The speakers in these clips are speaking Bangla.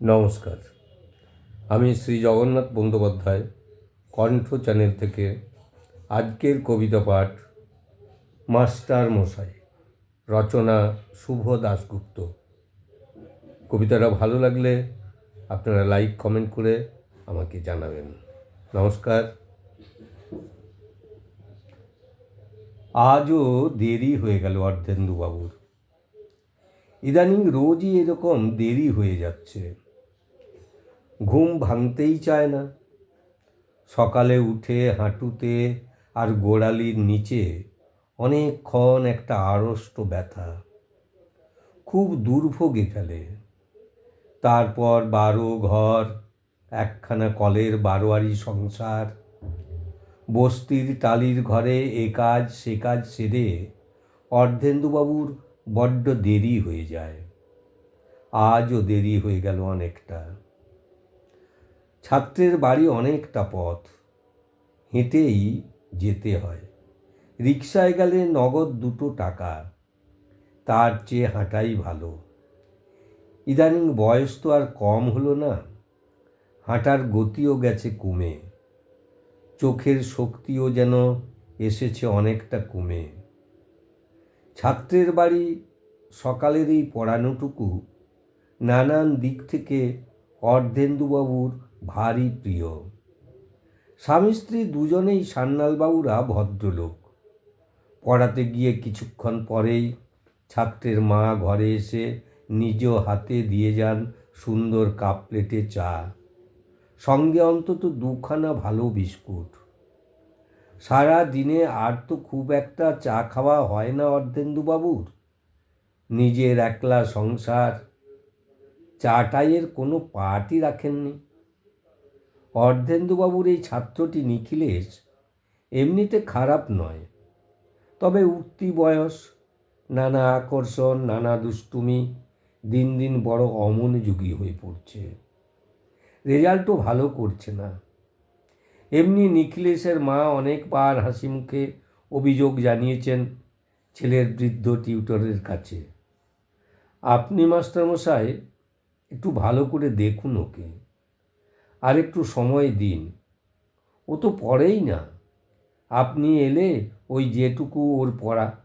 নমস্কার। আমি শ্রী জগন্নাথ বন্দ্যোপাধ্যায়, কণ্ঠ চ্যানেল থেকে আজকের কবিতা পাঠ মাস্টার মশাই, রচনা শুভ দাশগুপ্ত। কবিতাটা ভালো লাগলে আপনারা লাইক, কমেন্ট করে আমাকে জানাবেন। নমস্কার। আজও দেরি হয়ে গেল অর্ধেন্দুবাবুর। ইদানিং রোজই এরকম দেরি হয়ে যাচ্ছে। ঘুম ভাঙতেই চায় না। সকালে উঠে হাঁটুতে আর গোড়ালির নিচে অনেকক্ষণ একটা আড়ষ্ট ব্যথা। খুব দুর্ভোগে ফেলে। তারপর বারো ঘর, একখানা কলের বারোয়ারি সংসার, বস্তির টালির ঘরে এ কাজ, সে কাজ সেরে অর্ধেন্দুবাবুর বড্ড দেরি হয়ে যায়। আজও দেরি হয়ে গেল অনেকটা। ছাত্রের বাড়ি অনেকটা পথ। হেঁটেই যেতে হয়। রিক্সায় গেলে নগদ দুটো টাকা। তার চেয়ে হাঁটাই ভালো। ইদানিং বয়স তো আর কম হলো না। হাঁটার গতিও গেছে কমে। চোখের শক্তিও যেন এসেছে অনেকটা কমে। ছাত্রের বাড়ি সকালের এই পড়ানোটুকু নানান দিক থেকে অর্ধেন্দুবাবুর ভারী প্রিয়। স্বামী স্ত্রী দুজনেই সান্যালবাবুরা ভদ্রলোক। পড়াতে গিয়ে কিছুক্ষণ পরেই ছাত্রের মা ঘরে এসে নিজ হাতে দিয়ে যান সুন্দর কাপ প্লেটে চা। সঙ্গে অন্তত দুখানা ভালো বিস্কুট। সারা দিনে আর তো খুব একটা চা খাওয়া হয় না অর্ধেন্দুবাবুর। নিজের একলা সংসার। চাটাইয়ের কোনো পার্টি রাখেননি। অর্ধেন্দুবাবুর এই ছাত্রটি নিখিলেশ এমনিতে খারাপ নয়। তবে উঠতি বয়স, নানা আকর্ষণ, নানা দুষ্টুমি, দিন দিন বড় অমনোযোগী হয়ে পড়ছে। রেজাল্টও ভালো করছে না। এমনি নিখিলেশের মা অনেকবার হাসি মুখে অভিযোগ জানিয়েছেন ছেলের বৃদ্ধ টিউটরের কাছে। আপনি মাস্টারমশাই, একটু ভালো করে দেখুন ওকে। আর একটু সময় দিন। ও তো পড়েই না। আপনি এলে ওই যেটুকু ওর পড়া,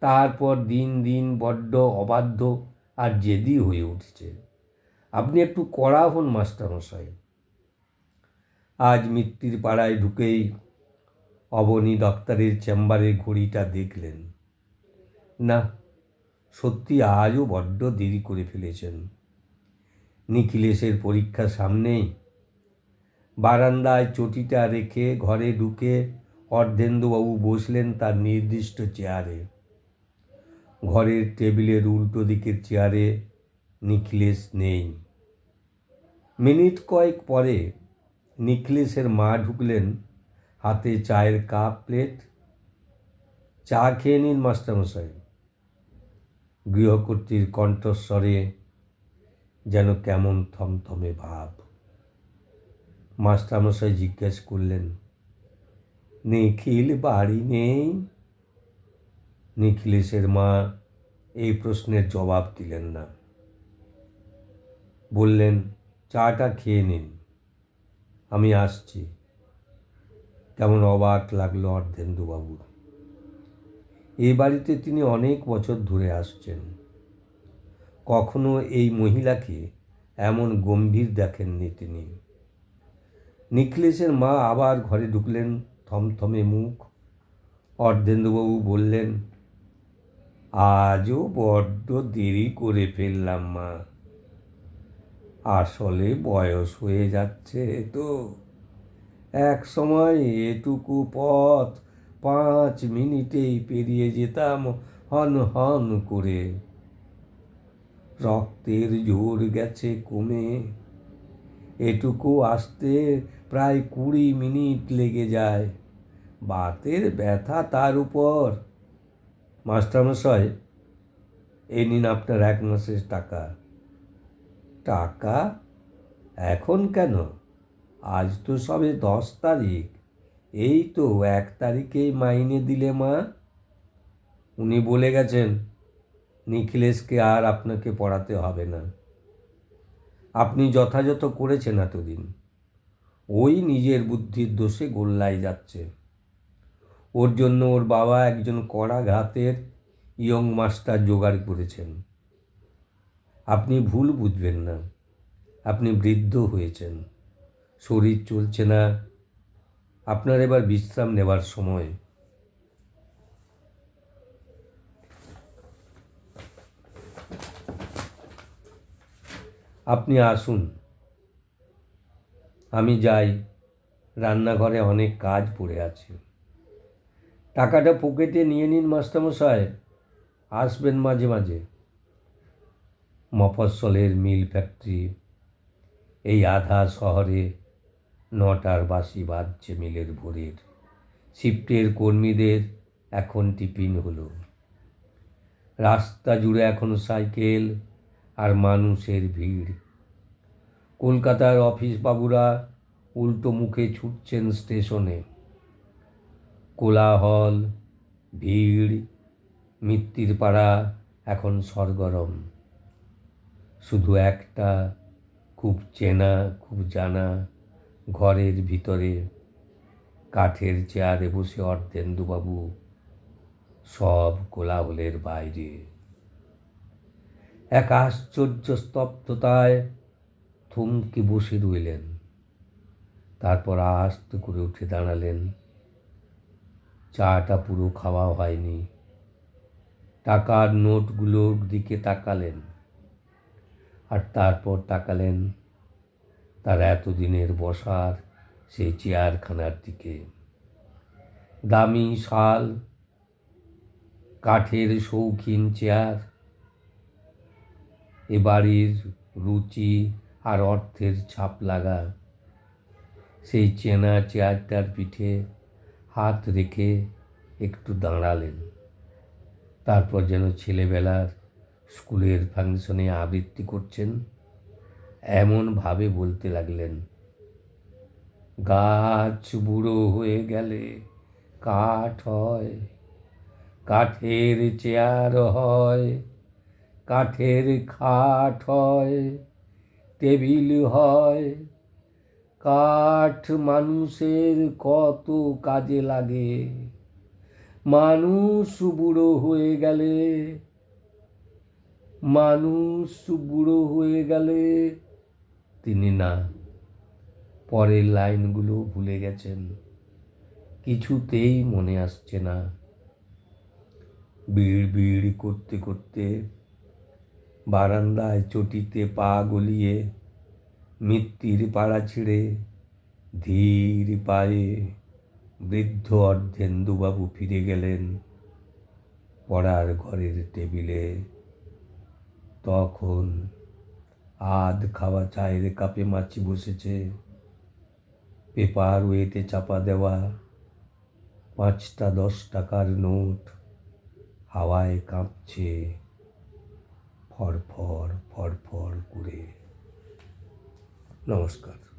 তারপর দিন দিন বড্ড অবাধ্য আর জেদি হয়ে উঠছে। আপনি একটু কড়া হন, মাস্টারমশাই। আজ মৃত্যুর পাড়ায় ঢুকেই অবনী ডাক্তারের চেম্বারে ঘড়িটা দেখলেন। না, সত্যি আজও বড্ড দেরি করে ফেলেছেন। নিখিলেশের পরীক্ষা সামনেই বারান্দায় চটিটা রেখে ঘরে ঢুকে অর্ধেন্দুবাবু বসলেন তার নির্দিষ্ট চেয়ারে। ঘরের টেবিলের উল্টো দিকের চেয়ারে নিখিলেশ নেই। মিনিট কয়েক পরে নিখিলেশের মা ঢুকলেন, হাতে চায়ের কাপ প্লেট। চা খেয়ে নিন, মাস্টারমশাই। গৃহকর্ত্রীর কণ্ঠস্বরে যেন কেমন থমথমে ভাব। মাস্টারমশাই জিজ্ঞেস করলেন, নিখিল বাড়ি নেই? নিখিলেশের মা এই প্রশ্নের জবাব দিলেন না। বললেন, চাটা খেয়ে নিন, আমি আসছি। কেমন অবাক লাগল অর্ধেন্দুবাবুর এই বাড়িতে তিনি অনেক বছর ধরে আসছেন। কখনো এই মহিলাকে এমন গম্ভীর দেখেননি তিনি। নিখিলেশের মা আবার ঘরে ঢুকলেন, থমথমে মুখ। অর্ধেন্দুবাবু বললেন, আজও বড্ড দেরি করে ফেললাম মা। আসলে বয়স হয়ে যাচ্ছে তো। এক সময় এটুকু পথ পাঁচ মিনিটেই পেরিয়ে যেতাম হন হন করে। রক্তের জোর গেছে কমে। এটুকু আসতে প্রায় কুড়ি মিনিট লেগে যায়। বাতের ব্যথা তার উপর। মাস্টারমশাই, এ নিন আপনার এক মাসের টাকা। টাকা? এখন কেন? আজ তো সবে দশ তারিখ। এই তো এক তারিখেই মাইনে দিলে মা। উনি বলে গেছেন, নিখিলেশকে আর আপনাকে পড়াতে হবে না। আপনি যথাযথ করেছেন এতদিন। ওই নিজের বুদ্ধির দোষে গোল্লায় যাচ্ছে। ওর জন্য ওর বাবা একজন কড়া ঘাতের ইয়ং মাস্টার জোগাড় করেছেন। আপনি ভুল বুঝবেন না। আপনি বৃদ্ধ হয়েছেন। শরীর চলছে না। আপনার এবার বিশ্রাম নেবার সময়। আপনি আসুন। আমি যাই। রান্নাঘরে অনেক কাজ পড়ে আছে। টাকাটা পকেটে নিয়ে নিন, মাস্টারমশাই। আসবেন মাঝে মাঝে। মফস্বলের মিল ফ্যাক্টরি। এই আধা শহরে নটার বাসি বাজছে মিলের ভোরের। শিফটের কর্মীদের এখন টিফিন হলো। রাস্তা জুড়ে এখন সাইকেল। আর মানুষের ভিড়। কলকাতার অফিস বাবুরা উল্টো মুখে ছুটছেন স্টেশনে। কোলাহল, ভিড়, মিত্তির পাড়া এখন সরগরম। শুধু একটা, খুব চেনা, খুব জানা ঘরের ভিতরে। কাঠের চেয়ারে বসে অর্ধেন্দুবাবু সব কোলাহলের বাইরে। এক আশ্চর্য স্তব্ধতায় থমকে বসে রইলেন। তারপর আস্তে করে উঠে দাঁড়ালেন। চাটা পুরো খাওয়া হয়নি। টাকার নোটগুলোর দিকে তাকালেন। আর তারপর তাকালেন তার এতদিনের বসার সেই চেয়ারখানার দিকে। দামি শাল, কাঠের শৌখিন চেয়ার এ বাড়ির রুচি আর অর্থের ছাপ লাগা। সেই চেনা চেয়ারটার পিঠে হাত রেখে একটু দাঁড়ালেন। তারপর যেন ছেলেবেলার স্কুলের ফাংশনে আবৃত্তি করছেন এমনভাবে বলতে লাগলেন, গাছ বুড়ো হয়ে গেলে কাঠ হয়, কাঠের চেয়ার হয় কাঠের খাট হয়, টেবিল হয়। কাঠ মানুষের কত কাজে লাগে। মানুষ বুড়ো হয়ে গেলে, মানুষ বুড়ো হয়ে গেলে তিনি না। পরের লাইনগুলো ভুলে গেছেন, কিছুতেই মনে আসছে না। বিড় বিড় করতে করতে বারান্দায় চটিতে পা গলিয়ে, মিত্তির পাড়া ছিঁড়ে, ধীর পায়ে বৃদ্ধ অর্ধেন্দুবাবু ফিরে গেলেন পড়ার ঘরের টেবিলে। তখন আধ খাওয়া চায়ের কাপে মাছি বসেছে, পেপার ওয়েতে চাপা দেওয়া, পাঁচটা দশ টাকার নোট হাওয়ায় কাঁপছে। ফরফর ফরফর করে। নমস্কার।